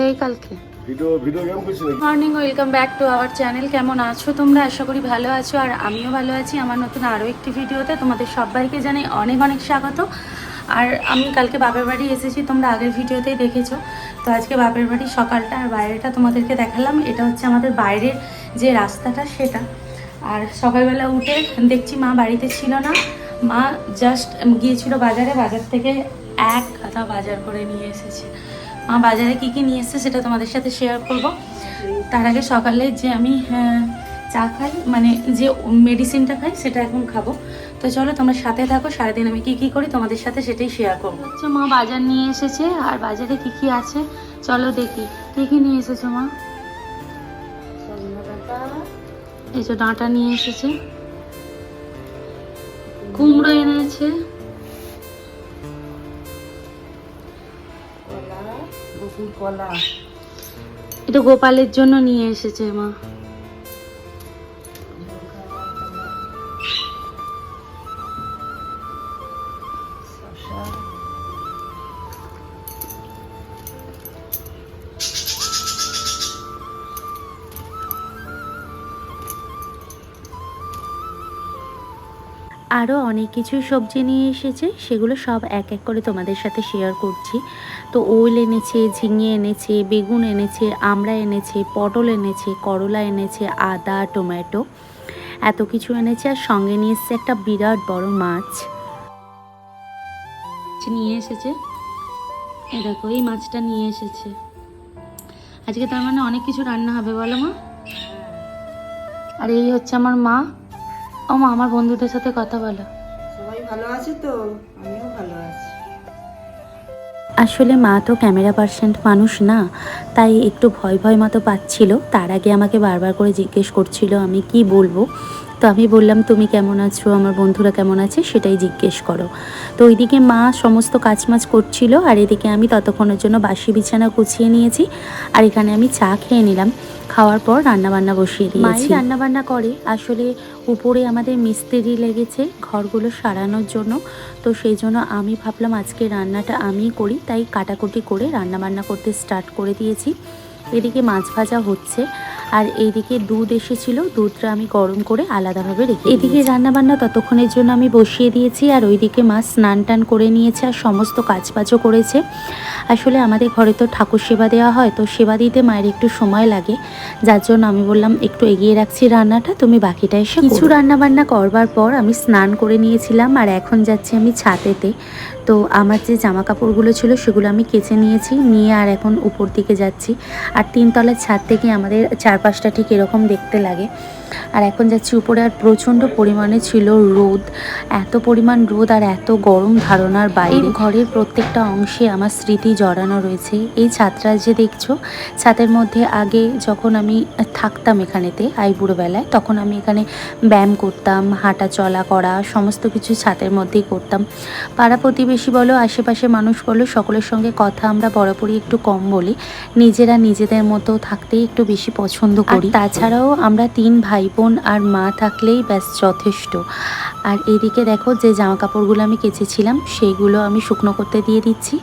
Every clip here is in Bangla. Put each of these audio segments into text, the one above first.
এই কালকে। Morning welcome back to our channel কেমন আছো তোমরা? আশা করি ভালো আছো আর আমিও ভালো আছি। আমার নতুন আরও একটি ভিডিওতে তোমাদের সবাইকে জানাই অনেক অনেক স্বাগত। আর আমি কালকে বাপের বাড়ি এসেছি তোমরা আগের ভিডিওতেই দেখেছ। তো আজকে বাপের বাড়ি সকালটা আর বাইরেটা তোমাদেরকে দেখালাম। এটা হচ্ছে আমাদের বাইরের যে রাস্তাটা সেটা। আর সকালবেলা উঠে দেখছি মা বাড়িতে ছিল না। মা জাস্ট গিয়েছিল বাজারে বাজার থেকে এক গাদা বাজার করে নিয়ে এসেছে। মা বাজারে কী কী নিয়ে এসেছে সেটা তোমাদের সাথে শেয়ার করব। তার আগে সকালে যে আমি আহ, চা খাই মানে যে মেডিসিনটা খাই সেটা এখন খাব। তো চলো তোমরা সাথে থাকো সারাদিন আমি কি কি করি তোমাদের সাথে সেটাই শেয়ার করব। হচ্ছে মা বাজার নিয়ে এসেছে আর বাজারে কি কি আছে? চলো দেখি কি কি নিয়ে এসেছ মা? এই যে ডাঁটা নিয়ে এসেছে। কুমড়ো এনেছে। কলা। এটা গোপালের জন্য নিয়ে এসেছে মা। আরও অনেক কিছু সবজি নিয়ে এসেছে, সেগুলো সব এক এক করে তোমাদের সাথে শেয়ার করছি। তো ওল এনেছে, ঝিঙে এনেছে, বেগুন এনেছে, আমড়া এনেছে, পটল এনেছে, করলা এনেছে, আদা, টমেটো, এত কিছু এনেছে। আর সঙ্গে নিয়ে এসছে একটা বিরাট বড় মাছ। নিয়ে এসেছে। দেখো, এই মাছটা নিয়ে এসেছে। আজকে তার মানে অনেক কিছু রান্না হবে, বলো মা। আর এই হচ্ছে আমার মা। ও আমার বন্ধুদের সাথে কথা বলো। সবাই ভালো আছে তো? আমিও ভালো আছি। আসলে মা তো ক্যামেরা পার্সেন্ট মানুষ না তাই একটু ভয় ভয় মতো পাচ্ছিল। তার আগে আমাকে বারবার করে জিজ্ঞেস করছিল আমি কি বলব? তো আমি বললাম, তুমি কেমন আছো? আমার বন্ধুরা কেমন আছে? সেটাই জিজ্ঞেস করো। তো ওইদিকে মা সমস্ত কাজমাজ করছিল, আর এদিকে আমি ততক্ষণের জন্য বাসি বিছানা গুছিয়ে নিয়েছি, আর এখানে আমি চা খেয়ে নিলাম। খাওয়ার পর রান্নাবান্না বসিয়ে দিয়েছি। রান্না বান্না করে। আসলে উপরে আমাদের মিস্ত্রি লেগেছে ঘরগুলো সারানোর জন্য, তো সেই জন্য আমি ভাবলাম আজকে রান্নাটা আমিই করি, তাই কাটাকুটি করে রান্নাবান্না করতে স্টার্ট করে দিয়েছি। এদিকে মাছ ভাজা হচ্ছে আর এইদিকে দুধ এসেছিল, দুধটা আমি গরম করে আলাদাভাবে রেখে এদিকে রান্না বান্না ততক্ষণের জন্য আমি বসিয়ে দিয়েছি আর ওইদিকে মা স্নান টান করে নিয়েছে আর সমস্ত কাজবাজও করেছে। আসলে আমাদের ঘরে তো ঠাকুর সেবা দেওয়া হয়, তো সেবা দিতে মায়ের একটু সময় লাগে। যার জন্য আমি বললাম, একটু এগিয়ে রাখছি রান্নাটা, তুমি বাকিটা এসে কিছু রান্না বান্না করবার পর আমি স্নান করে নিয়েছিলাম আর এখন যাচ্ছি আমি ছাতেতে তো আমার যে জামা কাপড়গুলো ছিল সেগুলো আমি কেচে নিয়েছি, নিয়ে আর এখন উপর দিকে যাচ্ছি। আর তিনতলার ছাদ থেকে আমাদের চারপাশটা ঠিক এরকম দেখতে লাগে। আর এখন যাচ্ছি উপরে আর প্রচণ্ড পরিমাণে ছিল রোদ এত পরিমাণ রোদ আর এত গরম ধারণার বাইরে। ঘরের প্রত্যেকটা অংশে আমার স্মৃতি জড়ানো রয়েছে। এই ছাদটা যে দেখছ ছাদের মধ্যে আগে যখন আমি থাকতাম এখানেতে আইবুড়োবেলায় তখন আমি এখানে ব্যায়াম করতাম হাঁটা চলা করা সমস্ত কিছু ছাতের মধ্যেই করতাম। পাড়া প্রতিবেশী বলো আশেপাশে মানুষ বলো সকলের সঙ্গে কথা আমরা বরাবরই একটু কম বলি। নিজেরা নিজেদের মতো থাকতেই একটু বেশি পছন্দ করি। তাছাড়াও আমরা তিন ভাই বোন আর মা থাকলেই ব্যাস যথেষ্ট। আর এদিকে দেখো যে জামা কাপড়গুলো আমি কেচেছিলাম, সেইগুলো আমি শুকনো করতে দিয়ে দিচ্ছি।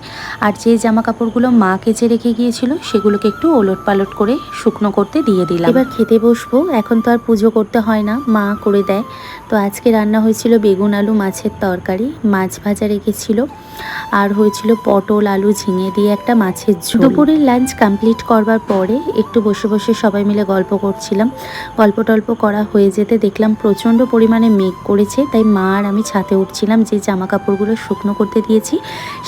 আর যে জামা কাপড়গুলো মা কেচে রেখে গিয়েছিল, সেগুলোকে একটু ওলট পালট করে শুকনো করতে দিয়ে দিলাম। এবার খেতে বসবো, এখন তো আর পুজো করতে হয় না, মা করে দেয়। তো আজকে রান্না হয়েছিল বেগুন আলু মাছের তরকারি, মাছ ভাজা রেখেছিল। আর হয়েছিল পটল, আলু ঝিঙে দিয়ে একটা মাছের ঝোল। দুপুরের লাঞ্চ কমপ্লিট করবার পরে একটু বসে বসে সবাই মিলে গল্প করছিলাম। গল্প টল্প করা হয়ে যেতে দেখলাম প্রচণ্ড পরিমাণে মেঘ করেছে তাই মা আর আমি ছাতে উঠছিলাম যে জামা কাপড়গুলো শুকনো করতে দিয়েছি,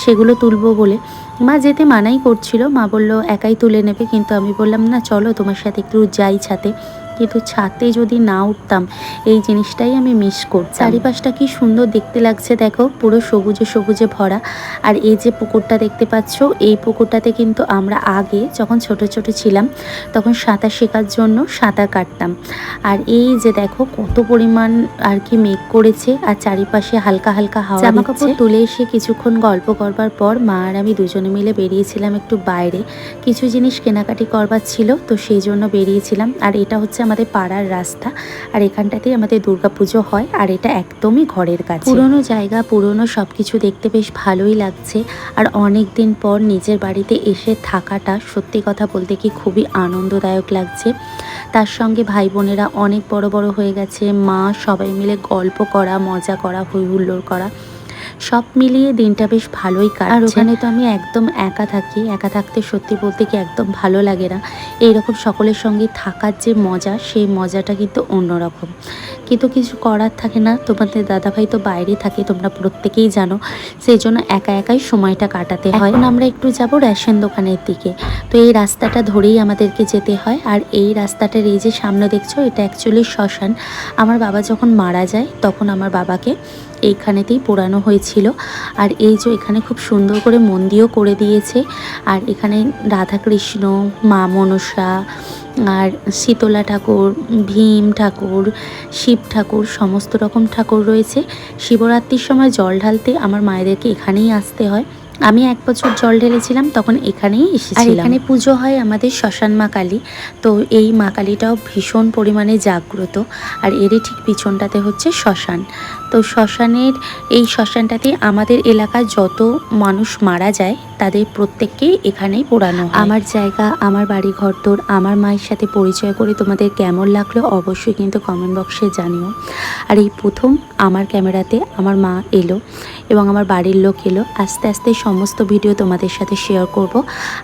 সেগুলো তুলবো বলে। মা যেতে মানাই করছিল, মা বলল, একাই তুলে নেবে। কিন্তু আমি বললাম, না, চলো তোমার সাথে একটু যাই ছাতে। কিন্তু ছাতে যদি না উঠতাম, এই জিনিসটাই আমি মিস করছি চারিপাশটা কি সুন্দর দেখতে লাগছে দেখো, পুরো সবুজে সবুজে ভরা। আর এই যে পুকুরটা দেখতে পাচ্ছ, এই পুকুরটাতে কিন্তু আমরা আগে যখন ছোট ছোট ছিলাম, তখন সাঁতার শেখার জন্য সাঁতার কাটতাম। আর এই যে দেখো, কত পরিমাণ আর কি মেঘ করেছে, আর চারিপাশে হালকা হালকা হাওয়া জামা কাপড় তুলে এসে কিছুক্ষণ গল্প করবার পর মা আর আমি দুজনে মিলে বেরিয়েছিলাম একটু বাইরে। কিছু জিনিস কেনাকাটি করবার ছিল, তো সেই জন্য বেরিয়েছিলাম। আর এটা হচ্ছে আমাদের পাড়ার রাস্তা, আর এখানটাতেই আমাদের দুর্গাপুজো হয়, আর এটা একদমই ঘরের কাছে। পুরনো জায়গা, পুরনো সব কিছু দেখতে বেশ ভালোই লাগছে, আর অনেক দিন পর নিজের বাড়িতে এসে থাকাটা সত্যি কথা বলতে কি খুবই আনন্দদায়ক লাগছে। তার সঙ্গে ভাই বোনেরা অনেক বড় বড় হয়ে গেছে, মা সবাই মিলে গল্প করা, মজা করা হই হুল্লোড় করা। সব মিলিয়ে দিনটা বেশ ভালোই কাটছে। আর ওখানে তো আমি একদম একা থাকি, একা থাকতে সত্যি বলতে কি একদম ভালো লাগে না। এইরকম সকলের সঙ্গে থাকার যে মজা, সেই মজাটা কিন্তু অন্যরকম। কিন্তু কিছু করার থাকে না। তোমাদের দাদাভাই তো বাইরে থাকে, তোমরা প্রত্যেকেই জানো। সেই জন্য একা একাই সময়টা কাটাতে হয়। এখন আমরা একটু যাব রেশন দোকানের দিকে। তো এই রাস্তাটা ধরেই আমাদেরকে যেতে হয়। আর এই রাস্তাটার এই যে সামনে দেখছ, এটা অ্যাকচুয়ালি শ্মশান। আমার বাবা যখন মারা যায়, তখন আমার বাবাকে এইখানেতেই পোড়ানো হয়েছিল। আর এই যে এখানে খুব সুন্দর করে মন্দিরও করে দিয়েছে। আর এখানে রাধাকৃষ্ণ, মা মনসা, আর শীতলা ঠাকুর, ভীম ঠাকুর, শিব ঠাকুর, সমস্ত রকম ঠাকুর রয়েছে। শিবরাত্রির সময় জল ঢালতে আমার মায়েদেরকে এখানেই আসতে হয়। আমি এক বছর জল ঢেলেছিলাম তখন এখানেই এসেছিলাম। আর এখানে পুজো হয় আমাদের শ্মশান মা কালী। তো এই মা কালীটাও ভীষণ পরিমাণে জাগ্রত আর এরই ঠিক পিছনটাতে হচ্ছে শ্মশান। তো শ্মশানের এই শ্মশানটাতে আমাদের এলাকার যত মানুষ মারা যায় তাদের প্রত্যেককেই এখানেই পোড়ানো আমার জায়গা আমার বাড়ি ঘর তোর আমার মায়ের সাথে পরিচয় করে তোমাদের কেমন লাগল অবশ্যই কিন্তু কমেন্ট বক্সে জানিও। আর এই প্রথম আমার ক্যামেরাতে আমার মা এলো। এবং আমার বাড়ির লোক এলো। আস্তে আস্তে সমস্ত ভিডিও তোমাদের সাথে শেয়ার করব।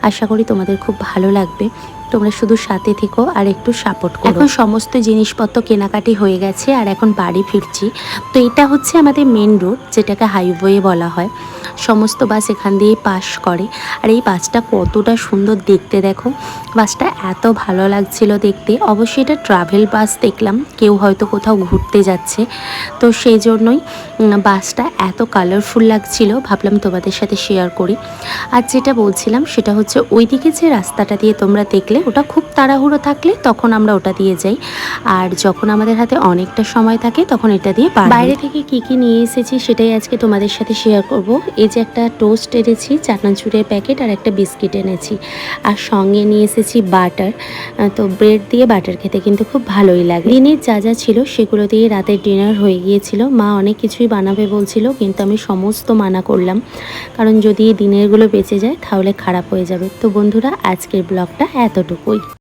আশা করি তোমাদের খুব ভালো লাগবে। তোমরা শুধু সাথে থেকো আর একটু সাপোর্ট করো। এখন সমস্ত জিনিসপত্র কেনাকাটি হয়ে গেছে আর এখন বাড়ি ফিরছি। তো এটা হচ্ছে আমাদের মেন রোড যেটাকে হাইওয়ে বলা হয়। সমস্ত বাস এখান দিয়ে পাস করে। আর এই বাসটা কতটা সুন্দর দেখতে দেখো। বাসটা এত ভালো লাগছিল দেখতে। অবশ্যই এটা ট্রাভেল বাস দেখলাম। কেউ হয়তো কোথাও ঘুরতে যাচ্ছে। তো সেই জন্যই বাসটা এত কালারফুল লাগছিল। ভাবলাম তোমাদের সাথে শেয়ার করি। আর যেটা বলছিলাম, সেটা হচ্ছে ওইদিকে যে রাস্তাটা দিয়ে তোমরা দেখলে ওটা খুব তাড়াহুড়ো থাকলে তখন আমরা ওটা দিয়ে যাই। আর যখন আমাদের হাতে অনেকটা সময় থাকে তখন এটা দিয়ে বাইরে থেকে কি কি নিয়ে এসেছি সেটাই আজকে তোমাদের সাথে শেয়ার করব। এই যে একটা টোস্ট এনেছি চানাচুরের প্যাকেট আর একটা বিস্কিট এনেছি। আর সঙ্গে নিয়ে এসেছি বাটার তো ব্রেড দিয়ে বাটার খেতে কিন্তু খুব ভালোই লাগে। দিনের যা যা ছিল সেগুলো দিয়ে রাতের ডিনার হয়ে গিয়েছিল। মা অনেক কিছুই বানাবে বলছিল কিন্তু আমি সমস্ত মানা করলাম। কারণ যদি দিনেরগুলো বেঁচে যায় তাহলে খারাপ হয়ে যাবে। তো বন্ধুরা আজকের ব্লগটা এতটুকুই